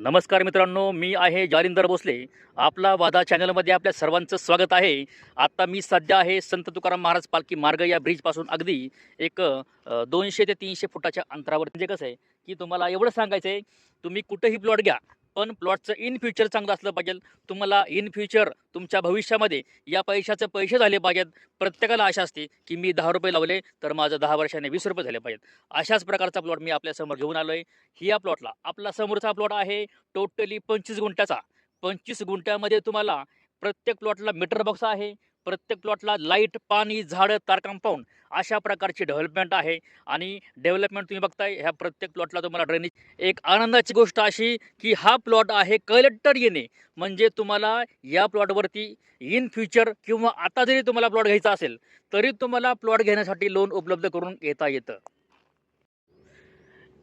नमस्कार मित्रांनो मी आहे जालिंदर भोसले. आपला वादा चॅनलमध्ये आपल्या सर्वांचं स्वागत आहे. आता मी सध्या आहे संत तुकाराम महाराज पालखी मार्ग या ब्रिजपासून अगदी एक दोनशे ते तीनशे फुटाच्या अंतरावर. म्हणजे कसं आहे की तुम्हाला एवढं सांगायचं आहे तुम्ही कुठेही प्लॉट घ्या पण प्लॉटचं इन फ्युचर चांगलं असलं पाहिजे. तुम्हाला इन फ्युचर तुमच्या भविष्यामध्ये या पैशाचे पैसे झाले पाहिजेत. प्रत्येकाला आशा असते की मी दहा रुपये लावले तर माझं दहा वर्षाने वीस रुपये झाले पाहिजेत. अशाच प्रकारचा प्लॉट मी आपल्यासमोर घेऊन आलो आहे ही या प्लॉटला आपला समोरचा प्लॉट आहे टोटली पंचवीस गुंठ्याचा. पंचवीस गुंठ्यामध्ये तुम्हाला प्रत्येक प्लॉटला मीटर बॉक्स आहे. प्रत्येक प्लॉटला लाइट पाणी झाडं तार कंपाऊंड अशा प्रकारची डेव्हलपमेंट आहे. आणि डेव्हलपमेंट तुम्ही बघताय ह्या प्रत्येक प्लॉटला तुम्हाला ड्रेनेज एक आनंदाची गोष्ट अशी की हा प्लॉट आहे कलेक्टर येणे. म्हणजे तुम्हाला या प्लॉटवरती इन फ्युचर किंवा आता जरी तुम्हाला प्लॉट घ्यायचा असेल तरी तुम्हाला प्लॉट घेण्यासाठी लोन उपलब्ध करून घेता येतं.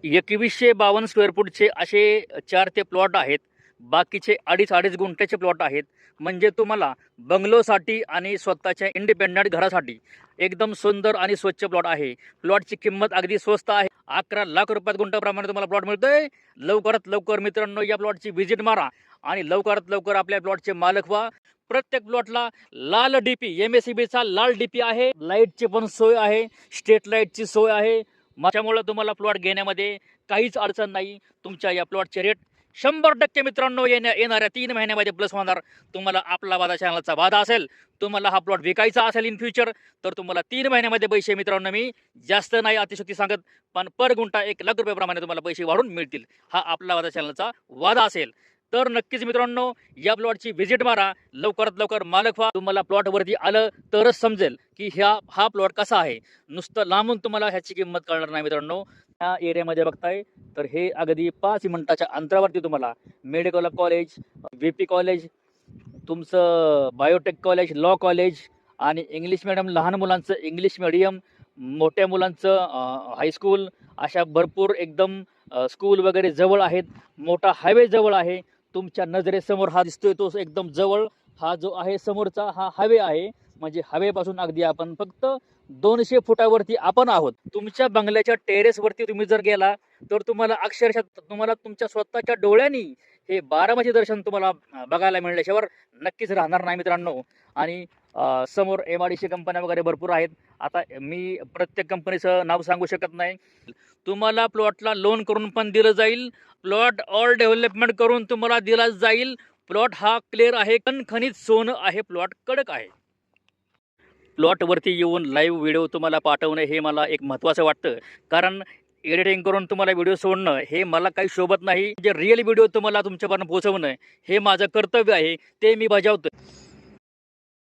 एकवीसशे बावन्न स्क्वेअर फूटचे असे चार ते प्लॉट आहेत. बाकीचे अडीच अडीच गुंठ्याचे प्लॉट आहेत. म्हणजे तुम्हाला बंगलोसाठी आणि स्वतःच्या इंडिपेंडंट घरासाठी एकदम सुंदर आणि स्वच्छ प्लॉट आहे. प्लॉटची किंमत अगदी स्वस्त आहे. अकरा लाख रुपयात गुंठाप्रमाणे तुम्हाला प्लॉट मिळतोय. लवकरात लवकर मित्रांनो या प्लॉटची व्हिजिट मारा आणि लवकरात लवकर आपल्या प्लॉटचे मालक व्हा. प्रत्येक प्लॉटला लाल डीपी एम एस सी बीचा लाल डीपी आहे. लाईटची पण सोय आहे. स्ट्रीट लाईटची सोय आहे. त्यामुळं तुम्हाला प्लॉट घेण्यामध्ये काहीच अडचण नाही. तुमच्या या प्लॉटचे रेट शंभर टक्के मित्रांनो येण्या येणाऱ्या तीन महिन्यामध्ये प्लस होणार तुम्हाला आपला वादा चॅनलचा वादा असेल. तुम्हाला हा प्लॉट विकायचा असेल इन फ्युचर तर तुम्हाला तीन महिन्यामध्ये पैसे मित्रांनो मी जास्त नाही अतिशक्ती सांगत पण पर गुंठा एक लाख रुपयाप्रमाणे तुम्हाला पैसे वाढून मिळतील. हा आपला वादा चॅनलचा वादा असेल. तर नक्कीच मित्रांनो या प्लॉटची व्हिजिट मारा. लवकरात लवकर मालक व्हा. तुम्हाला प्लॉटवरती आलं तरच समजेल की ह्या हा प्लॉट कसा आहे. नुसतं लांबून तुम्हाला ह्याची किंमत कळणार नाही मित्रांनो. ह्या एरियामध्ये बघताय तर हे अगदी पाच मिनिटाच्या अंतरावरती तुम्हाला medical college V P college तुमचं बायोटेक कॉलेज लॉ कॉलेज आणि इंग्लिश मिडियम लहान मुलांचं इंग्लिश मिडियम मोठ्या मुलांचं हायस्कूल अशा भरपूर एकदम स्कूल वगैरे जवळ आहेत. मोठा हायवे जवळ आहे. तुमच्या नजरेसमोर हा दिसतोय तो एकदम जवळ. हा जो आहे समोरचा हा हवे आहे. म्हणजे हवेपासून अगदी आपण फक्त दोनशे फुटावरती आपण आहोत. तुमच्या बंगल्याच्या टेरेसवरती तुम्ही जर गेला तर तुम्हाला अक्षरशः तुम्हाला तुमच्या स्वतःच्या डोळ्यांनी हे बारामती दर्शन तुम्हाला बघायला मिळल्याशिवाय नक्कीच राहणार नाही मित्रांनो. आणि समोर एम आय डी सी कंपन्या वगैरे भरपूर आहेत. आता मी प्रत्येक कंपनीचं नाव सांगू शकत नाही. तुम्हाला प्लॉटला लोन करून पण दिलं जाईल. प्लॉट ऑल डेव्हलपमेंट करून तुम्हाला दिला जाईल. प्लॉट हा क्लिअर आहे. कणखणीत सोनं आहे. प्लॉट कडक आहे. प्लॉटवरती येऊन लाईव्ह व्हिडिओ तुम्हाला पाठवणं हे मला एक महत्त्वाचं वाटतं. कारण एडिटिंग करून तुम्हाला व्हिडिओ सोडणं हे मला काही शोभत नाही. जे रिअल व्हिडिओ तुम्हाला तुमच्यापर्यंत पोहोचवणं हे माझं कर्तव्य आहे ते मी बजावतो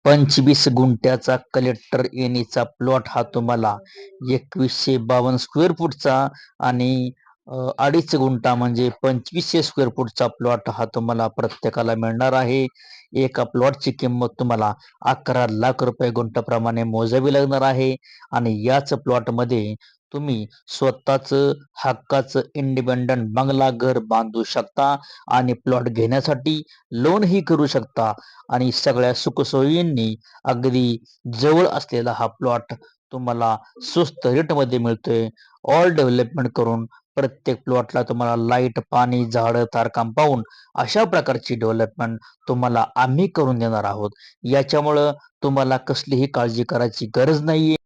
पंचवीस गुंठ्याचा कलेक्टर येणीचा प्लॉट हा तुम्हाला एकवीसशे बावन्न स्क्वेअर फूटचा आणि अडीच गुंठा म्हणजे पंचवीसशे स्क्वेअर फूटचा प्लॉट हा तुम्हाला प्रत्येकाला मिळणार आहे. एका प्लॉटची किंमत तुम्हाला अकरा लाख रुपये गुंठाप्रमाणे मोजावी लागणार आहे. आणि याच प्लॉटमध्ये तुम्ही स्वतःच हक्काचं इंडिपेंडंट बंगला घर बांधू शकता आणि प्लॉट घेण्यासाठी लोनही करू शकता. आणि सगळ्या सुखसोयींनी अगदी जवळ असलेला हा प्लॉट तुम्हाला स्वस्त रेटमध्ये मिळतोय. ऑल डेव्हलपमेंट करून प्रत्येक प्लॉटला तुम्हाला लाइट पाणी झाडं तारकाम पाहून अशा प्रकारची डेव्हलपमेंट तुम्हाला आम्ही करून देणार आहोत. याच्यामुळं तुम्हाला कसलीही काळजी करायची गरज नाहीये.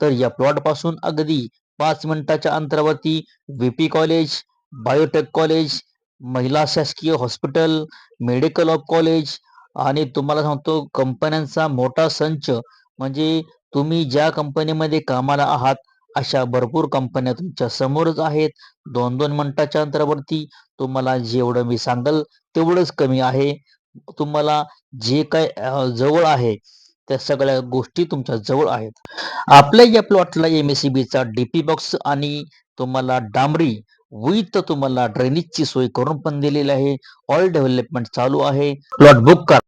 तर या प्लॉटपासून अगदी पाच मिनिटाच्या अंतरावरती व्हीपी कॉलेज बायोटेक कॉलेज महिला शासकीय हॉस्पिटल मेडिकल ऑफ कॉलेज आणि तुम्हाला सांगतो कंपन्यांचा मोठा संच. म्हणजे तुम्ही ज्या कंपनीमध्ये कामाला आहात अशा भरपूर कंपन्या तुमच्या समोरच आहेत. दोन दोन मिनिटाच्या अंतरावरती तुम्हाला जेवढं मी सांगाल तेवढंच कमी आहे. तुम्हाला जे काय जवळ आहे त्या सगळ्या गोष्टी तुमच्या जवळ आहेत. आपल्या या प्लॉटला एम एस बीचा डीपी बॉक्स आणि तुम्हाला डांबरी विथ तुम्हाला ड्रेनेजची सोय करून पण दिलेली आहे. ऑल डेव्हलपमेंट चालू आहे. प्लॉट बुक करा.